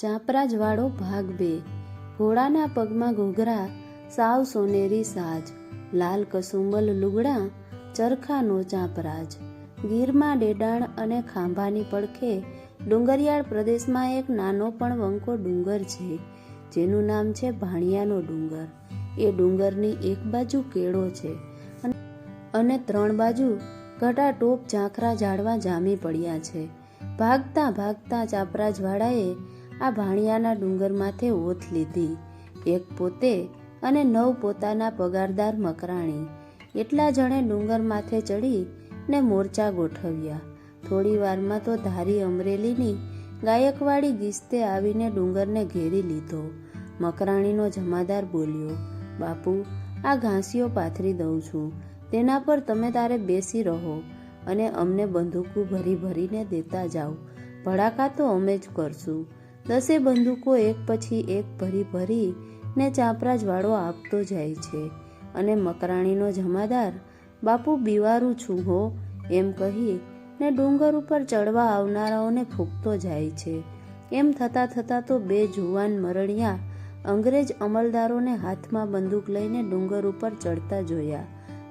ચાપરાજવાળો ભાગ બે. ઘોડાના પગમાં ઘૂઘરા, સાવ સોનેરી સાજ, લાલ કસુંબલ લુગડા, ચરખાનો ચાપરાજ. ગીરમાં ડેડાણ અને ખાંભાની પડખે ડુંગરિયાળ પ્રદેશમાં એક નાનો પણ વંકો ડુંગર છે, જેનું નામ છે ભાણિયાનો ડુંગર. એ ડુંગરની એક બાજુ કેળો છે અને- ત્રણ બાજુ ઘટાટોપ ઝાંખરા ઝાડવા જામી પડ્યા છે. ભાગતા ભાગતા ચાપરાજવાળાએ આ ભાણિયાના ડુંગર માથે ઓથ લીધી. એક પોતે અને નવ પોતાના પગારદાર મકરાણી. એટલા જણે ડુંગર માથે ચડી ને મોરચા ગોઠવ્યા. થોડી વારમાં તો ધારી અમરેલીની ગાયકવાડી ગીસ્તે આવીને ડુંગરને ઘેરી લીધો. મકરાણીનો જમાદાર બોલ્યો, બાપુ, આ ઘાંસીઓ પાથરી દઉં છું. તેના પર તમે તારે બેસી રહો અને અમને બંદૂકો ભરી ભરીને દેતા જાઓ. ભડાકા તો અમે જ કરશું. દસે બંદૂકો એક પછી એક ભરી ભરી ને ચાપરાજવાળો આપતો જાય છે. અને મકરાણીનો જમાદાર, બાપુ બીવારું છું હો, એમ કહી ને ડુંગર ઉપર ચડવા આવનારાઓને ફૂંકતો જાય છે. એમ થતાં થતાં તો બે જુવાન મરણિયા અંગ્રેજ અમલદારોને હાથમાં બંદૂક લઈને ડુંગર ઉપર ચડતા જોયા.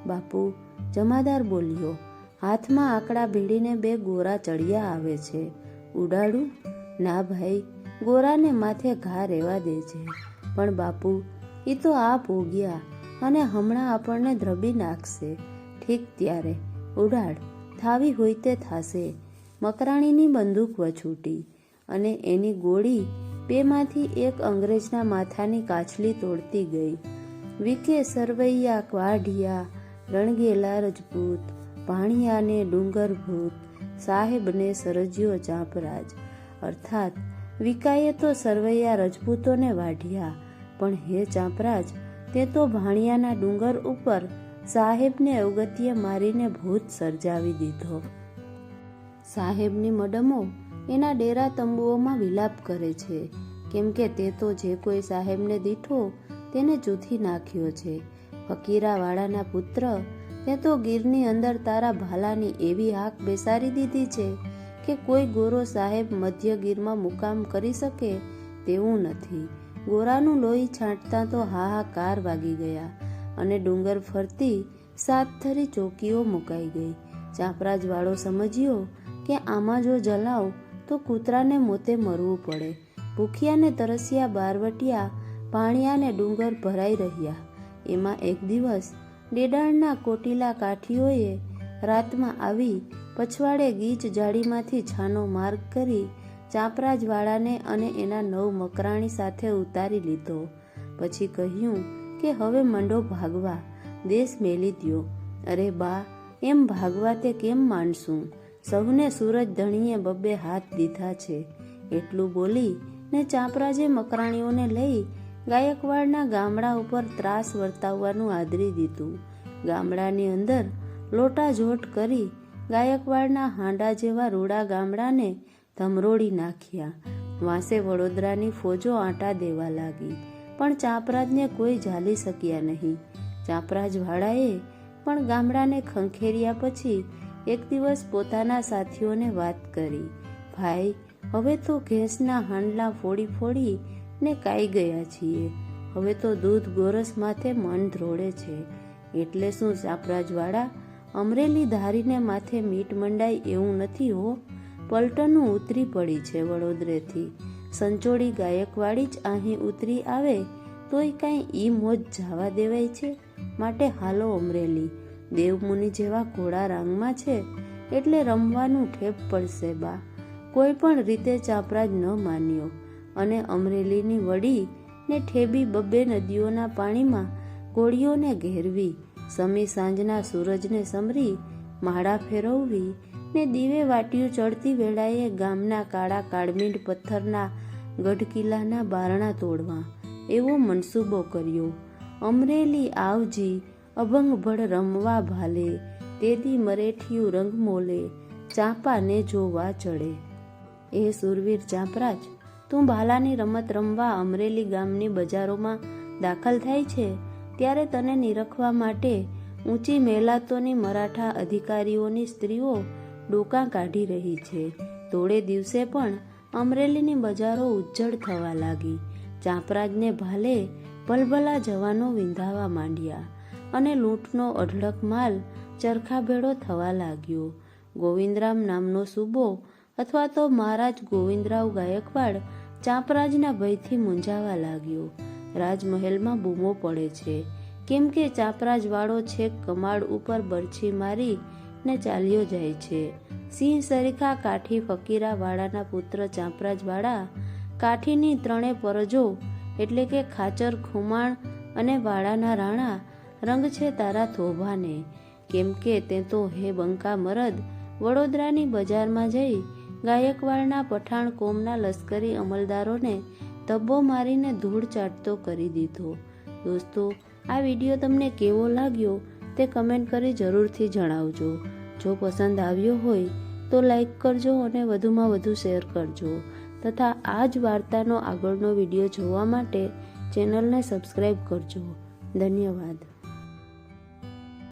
બાપુ, જમાદાર બોલ્યો, હાથમાં આકડા ભીડીને બે ગોરા ચડિયા આવે છે. ઉડાડું? ના ભાઈ ગોરાને માથે ઘા રહેવા દે છે. પણ બાપુ એ તો આપ ઉગ્યા અને હમણાં આપણને ધ્રબી નાખશે. ઠીક ત્યારે. ઉડાડ. થાવી હોય તે થાશે. મકરાણીની બંદૂક વછૂટી અને એની ગોળી બેમાંથી એક અંગ્રેજના માથાની કાછલી તોડતી ગઈ. વિકે સરવૈયા ક્વાઢિયા, રણગેલા રજપૂત, ભાણિયાને ડુંગરભૂત, સાહેબને સરજ્યો ચાંપરાજ. અર્થાત વિકાએ તો સરવૈયા રજપૂતોને વાઢ્યા. પણ હે ચાંપરાજ, તે તો ભાણિયાના ડુંગર ઉપર સાહેબને અવગત્ય મારીને ભૂત સર્જાવી દીધો. સાહેબની મડમો એના ડેરા તંબુઓમાં વિલાપ કરે છે. કેમ કે તે તો જે કોઈ સાહેબને દીઠો તેને જૂથી નાખ્યો છે. ફકીરાવાળાના પુત્ર, તે તો ગીરની અંદર તારા ભાલાની એવી હાક બેસારી દીધી છે. કે કોઈ ગોરો સાહેબ મધ્યગીરમાં મુકામ કરી શકે તેવું નથી. ગોરાનું લોહી છાંટતા તો હાહાકાર વાગી ગયા અને ડુંગર ફરતી સાત થરી ચોકીઓ મુકાઈ ગઈ. ચાપરાજવાળો સમજ્યો કે આમાં જો જલાવ, તો કૂતરાને મોતે મરવું પડે. ભૂખ્યાને તરસ્યા બારવટિયા પાણિયાને ડુંગર ભરાઈ રહ્યા. એમાં એક દિવસ ડેડાણના કોટીલા કાઠીઓએ રાતમાં આવી પછવાડે ગીચ જાળીમાંથી છાનો માર્ગ કરી ચાપરાજવાળાને અને એના નવ મકરાણી સાથે ઉતારી લીધો. પછી કહ્યું કે હવે મંડો ભાગવા, દેશ મેલી દ્યો. અરે બા, એમ ભાગવા તે કેમ માનશું સૌને સૂરજ ધણીએ બબ્બે હાથ દીધા છે. એટલું બોલી ને ચાપરાજે મકરાણીઓને લઈ ગાયકવાડના ગામડા ઉપર ત્રાસ વર્તાવવાનું આદરી દીધું. ગામડાની અંદર લોટાજોટ કરી ગાયકવાડના હાંડા જેવા રૂડા ગામડાને ધમરોડી નાખ્યા. વાંસે વડોદરાની ફોજો આંટા દેવા લાગી, પણ ચાપરાજને કોઈ ઝાલી શક્યા નહીં. ચાપરાજવાળાએ પણ ગામડાને ખંખેર્યા પછી એક દિવસ પોતાના સાથીઓને વાત કરી, ભાઈ, હવે તો ઘેંસના હાંડલા ફોડી ફોડી ને કાઈ ગયા છીએ. હવે તો દૂધ ગોરસ માથે મન ધ્રોળે છે. એટલે શું ચાપરાજવાળા અમરેલી ધારીને માથે મીટ મંડાય એવું નથી હો. પલટનું ઉતરી પડી છે વડોદરેથી. સંચોડી ગાયકવાડી જ અહીં ઉતરી આવે, તોય કાંઈ ઈ મોજ જવા દેવાય છે? માટે હાલો અમરેલી. દેવમુનિ જેવા ઘોડા રાંગમાં છે, એટલે રમવાનું ઠેપ પડશે બા. કોઈ પણ રીતે ચાપરાજ ન માન્યો. અને અમરેલીની વડી ને ઠેબી બબ્બે નદીઓના પાણીમાં ગોળીઓને ઘેરવી સમી સાંજના સૂરજને સમરી માળા ફેરવવી ને દીવે વાટીયું ચડતી વેળાએ ગામના કાળા કાળમીંડ પથ્થરના ગઢ કિલ્લાના બારણા તોડવા એવો મનસૂબો કર્યો. અમરેલી આવજી અભંગભળ રમવા ભાલે, તેદી મરેઠિયું રંગ મોલે, ચાંપાને જોવા ચડે. એ સુરવીર ચાંપરાજ, તું ભાલાની રમત રમવા અમરેલી ગામની બજારોમાં દાખલ થાય છે? ત્યારે તને નિરખવા માટે ઊંચી મહેલાતોની મરાઠા અધિકારીઓની સ્ત્રીઓ ડોકા કાઢી રહી છે. થોડે દિવસે પણ અમરેલીની બજારો ઉજ્જડ થવા લાગી. ચાંપરાજને ભાલે ભલભલા જવાનો વિંધાવા માંડ્યા અને લૂંટનો અઢળક માલ ચરખાભેળો થવા લાગ્યો. ગોવિંદરામ નામનો સૂબો અથવા તો મહારાજ ગોવિંદરાવ ગાયકવાડ ચાંપરાજના ભયથી મૂંઝાવા લાગ્યો. રાજમહેલમાં બૂમો પડે છે. કેમ કે ચાપરાજવાળો છેક કમાડ ઉપર બરછી મારી ને ચાલ્યો જાય છે. સિંહ સરીખા કાઠી ફકીરા વાળાના પુત્ર ચાંપરાજવાળા કાઠીની ત્રણે પરજો એટલે કે ખાચર, ખુમાણ અને વાળાના રાણા રંગ છે તારા થોભાને. કેમ કે તે તો હે બંકા મરદ, વડોદરાની બજારમાં જઈ ગાયકવાડના પઠાણ કોમના લશ્કરી અમલદારોને ધબ્બો મારીને ધૂળ ચાટતો કરી દીધો. દોસ્તો, આ વીડિયો તમને કેવો લાગ્યો તે કમેન્ટ કરી જરૂરથી જણાવજો. જો પસંદ આવ્યો હોય તો લાઈક કરજો અને વધુમાં વધુ શેર કરજો. તથા આ જ વાર્તાનો આગળનો વીડિયો જોવા માટે ચેનલને સબસ્ક્રાઈબ કરજો. ધન્યવાદ.